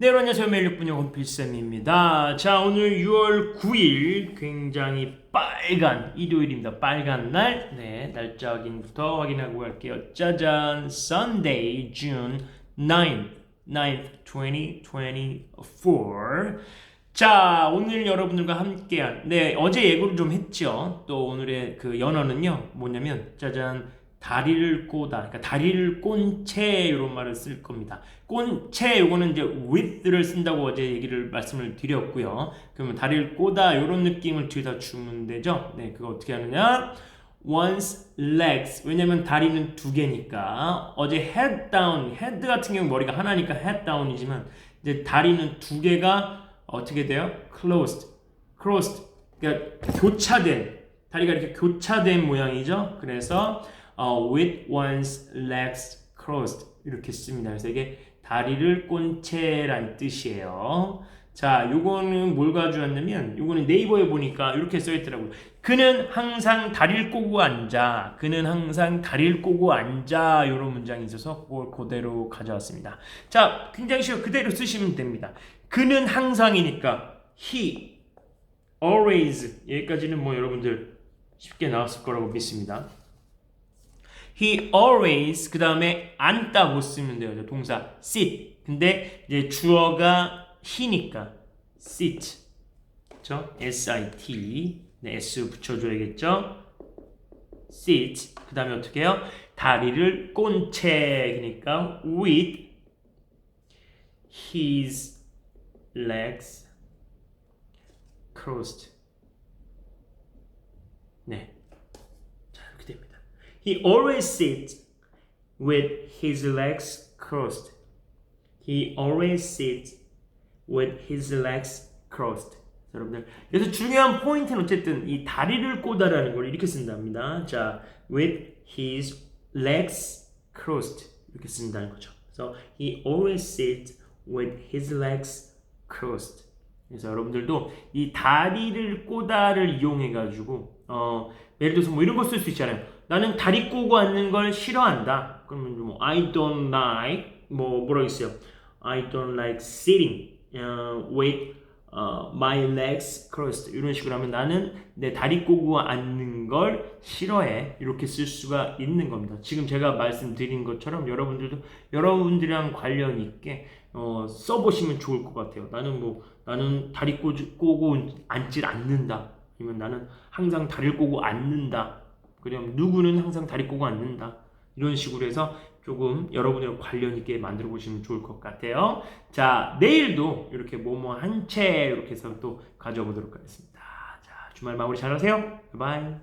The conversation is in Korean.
네, 안녕하세요. 매일 6분의 원필쌤입니다. 자, 오늘 6월 9일 굉장히 빨간 일요일입니다. 빨간 날. 네, 날짜 확인부터 확인하고 갈게요. 짜잔, Sunday, June 9th, 9th, 2024. 자, 오늘 여러분들과 함께한 네, 어제 예고를 좀 했죠. 또 오늘의 그 연어는요. 뭐냐면 짜잔 다리를 꼬다. 그러니까 다리를 꼰 채 이런 말을 쓸 겁니다. 꼰채 요거는 이제 with를 쓴다고 어제 얘기를 말씀을 드렸고요. 그러면 다리를 꼬다 이런 느낌을 뒤에다 주면 되죠. 네, 그거 어떻게 하느냐? one's legs. 왜냐면 다리는 두 개니까. 어제 head down. head 같은 경우 머리가 하나니까 head down이지만 이제 다리는 두 개가 어떻게 돼요? closed. closed. 그러니까 교차된 다리가 이렇게 교차된 모양이죠. 그래서 어, with one's legs crossed 이렇게 씁니다. 그래서 이게 다리를 꼰 채란 뜻이에요. 자, 요거는 뭘 가져왔냐면 요거는 네이버에 보니까 이렇게 써 있더라고요. 그는 항상 다리를 꼬고 앉아. 그는 항상 다리를 꼬고 앉아. 이런 문장이 있어서 그걸 그대로 가져왔습니다. 자, 굉장히 쉬워. 그대로 쓰시면 됩니다. 그는 항상이니까 he always 여기까지는 뭐 여러분들 쉽게 나왔을 거라고 믿습니다. He always 그 다음에 앉다 못 쓰면 돼요. 동사 sit. 근데 이제 주어가 he니까 sit. 그렇죠? S-I-T. 네, S 붙여줘야겠죠? sit. 그 다음에 어떻게 해요? 다리를 꼰 채. 그러니까 with his legs crossed. 네. 자, 이렇게 됩니다. He always sits with his legs crossed. He always sits with his legs crossed. 자, 여러분들 여기서 중요한 포인트는 어쨌든 이 다리를 꼬다라는 걸 이렇게 쓴답니다. 자, with his legs crossed 이렇게 쓴다는 거죠. 그래서 he always sits with his legs crossed. 그래서 여러분들도 이 다리를 꼬다를 이용해 가지고 어 예를 들어서 뭐 이런 거 쓸 수 있잖아요. 나는 다리 꼬고 앉는 걸 싫어한다. 그러면 뭐 I don't like 뭐 뭐라고 있어요? I don't like sitting uh, with uh, my legs crossed 이런 식으로 하면 나는 내 다리 꼬고 앉는 걸 싫어해 이렇게 쓸 수가 있는 겁니다. 지금 제가 말씀드린 것처럼 여러분들도 여러분들이랑 관련 있게 어, 써보시면 좋을 것 같아요. 나는 뭐 나는 다리 꼬, 꼬고 앉질 않는다. 아니면 나는 항상 다리를 꼬고 앉는다. 그럼 누구는 항상 다리 꼬고 앉는다. 이런 식으로 해서 조금 여러분의 관련 있게 만들어 보시면 좋을 것 같아요. 자, 내일도 이렇게 뭐뭐 한 채 이렇게 해서 또 가져보도록 하겠습니다. 자, 주말 마무리 잘 하세요. 바이바이.